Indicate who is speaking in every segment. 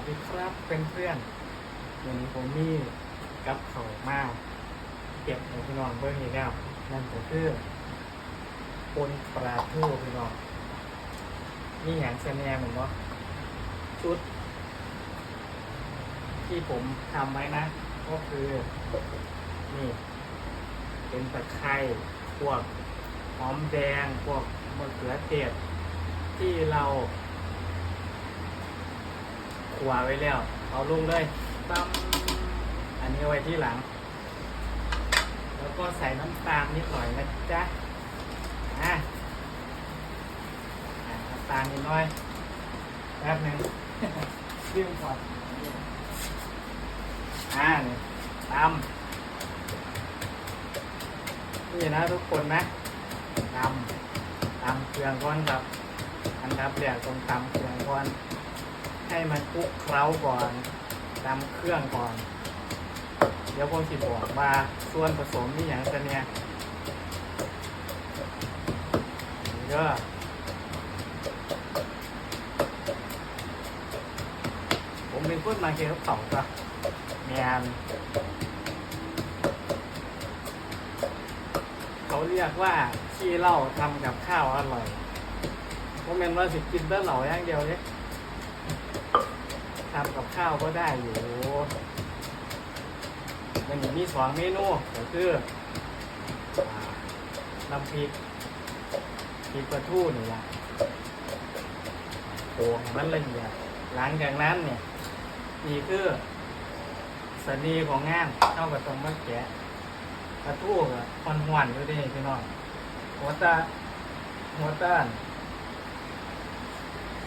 Speaker 1: สดีครับเพื่อนๆวันนี้ผมมีกับเขามาเก็บในพี่น้องเบอร์นี้แล้วนั่นก็คือปนปลาทูพี่น้องนี่อย่างเสนเหมือนว่าชุด ที่ผมทำไว้นะ ก็คือ นี่ เป็นตะไคร้พวกหอมแดงพวกมะเขือเทศที่เรา ขัวไว้แล้ว เอาลงเลยตั้มอันนี้ไว้ที่หลัง แล้วก็ใส่น้ำตาลนิดหน่อยนะจ๊ะอะน้ำตาลนิดหน่อยแป๊บหนึ่งเรื่องก่อนอ่านี่ตำนี่นะทุกคนนะตำตำเครื่องก่อนครับ อันดับแรกต้องตำเครื่องก่อน ให้มันคลุกเคล้าก่อนตำเครื่องก่อน เดี๋ยวผมสิบอกว่าส่วนผสมนี่อย่างจะเนี่ยเยอะผมเป็นคนมาเกี่ยวกับเขาครับแมนเขาเรียกว่าขี้เหล้าทำกับข้าวอร่อยผมเมนว่าสิกินแต่เหล่าอย่างเดียวเนี่ย ทำกับข้าวก็ได้อยู่มันมีสองเมนูก็คือน้ำพริกพริกปลาทูนี่แหละโอ้มันละเอียดหลังจากนั้นเนี่ยนี่คือสนีของงานเท่ากับตรงมะแกะกระทู้อะคอนหวนอยู่ดิพี่น้องหัวตาหัวตา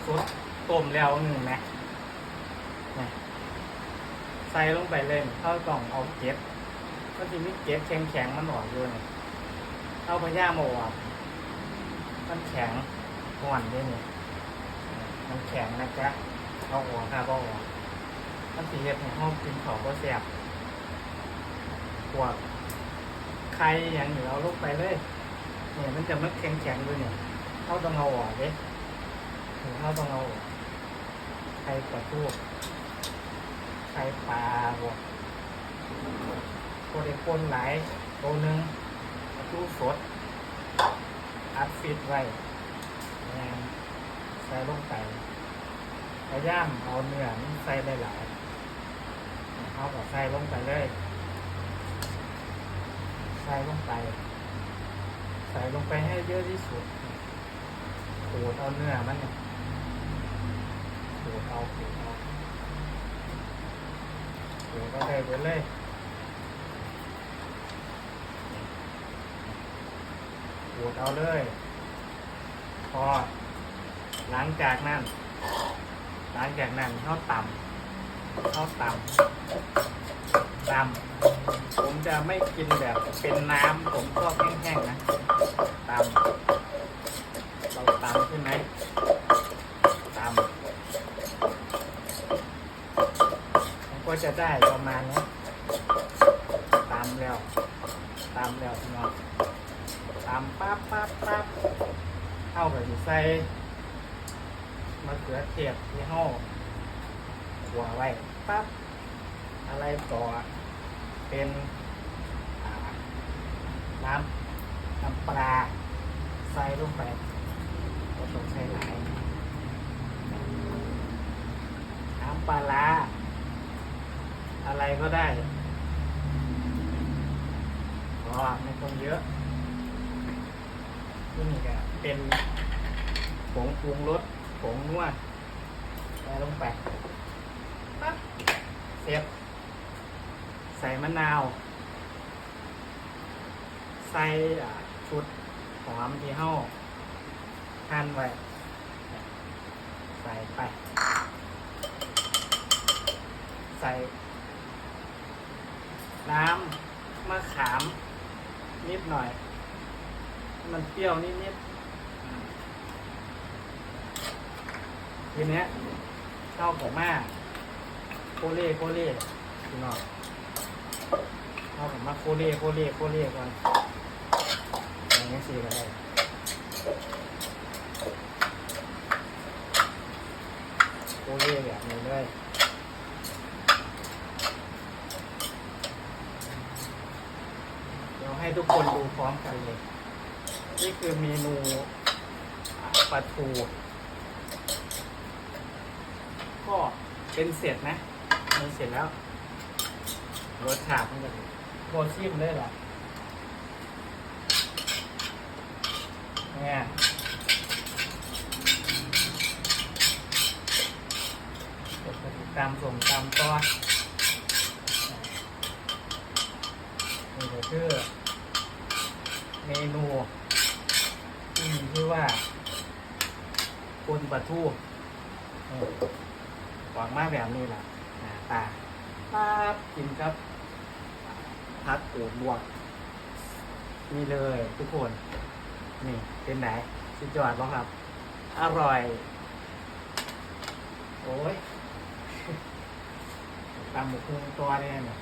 Speaker 1: สดต้มแล้วหนึ่งนะ ใส่ลงไปเลยเข้ากล่องเอาเก็บก็ทีนี้เก็บแข็งแข็งมันออกอยู่เนี่ยเอาพยาโมออกมันแข็งหวนด้วยเนี่ยมันแข็งนะจ๊ะเอาออกครับเอาออกมันสีเห็ดในห้องกินของก็แสบปวดใครอย่างอยู่เอาลูกไปเลยเนี่ยมันจะมัดแข็งๆด้วยเนี่ยเข้าต้องเอาออกเด้ถึงเข้าต้องเอาออกใครกระ ทูกใครปลาบวกโคเดปนหลายตัวหนึ่งกระทูสด อัดฟิตไว้แรงใส่ลงไปพยายามเอาเนื้อนี่ใส่หลายๆเขาก็ใส่ลงไปเลย ใส่ลงไป ใส่ลงไปให้เยอะที่สุดขูดเอาเนื้อมันเนี่ยขูดเอาขูดเอา ขูดเอาได้ไปเลยขูดเอาเลย พอ หลังจากนั้น หลังจากนั้นเข้าต่ำเข้าต่ำต่ำผมจะไม่กินแบบเป็นน้ำ ผมชอบแห้งๆนะตามเราตามใช่ไหมตามผม ก็จะได้ประมาณนี้ตามแล้ว ตามแล้วพี่น้องตามปั๊บปั๊บปั๊บเข้าไปใส่มะเขือเทศที่ห้อหัวไว้ปั๊บอะไรต่อเป็นน้ำน้ำปลาใส่ลงไปก็ต้องใส่หลายน้ำปลาร้า อะไรก็ได้ก็ไม่ต้องเยอะ นี่ก็เป็นผงปรุงรสผงนวดใส่ลงไปปั๊บเสร็จใส่มะนาว ใส่ชุดหอมที่เห่าหั่นไว้ ใส่ไป ใส่ น้ำมะขามนิดหน่อย มันเปรี้ยวนิดๆทีเนี้ยเข้ากับมาโคเล่โคเล่พี่น้องเอาผมมาโคเล่โคเล่โคเล่ก่อนอย่างนี้สิก็ได้โคเล่แบบนี้เลย ให้ ทุกคนดูพร้อมกันเลย นี่คือเมนูปลาทูก็เป็นเสร็จนะมันเสร็จแล้วรสชาติมันจะโบชิมเลยล่ะเนี่ยเดี๋ยวไปติดตามส่งตามต่อนี่ก็คือ เมนูที่มีชื่อว่าปุนปลาทูนี่หวังมากแบบนี้แหละหน้าตาป๊าบกินครับ พัดปูบวกนี่เลยทุกคน นี่เป็นไหนสุดยอดบ้างครับ อร่อย โอ้ยตำหมูคุงตัวเนี่ยเนี่ย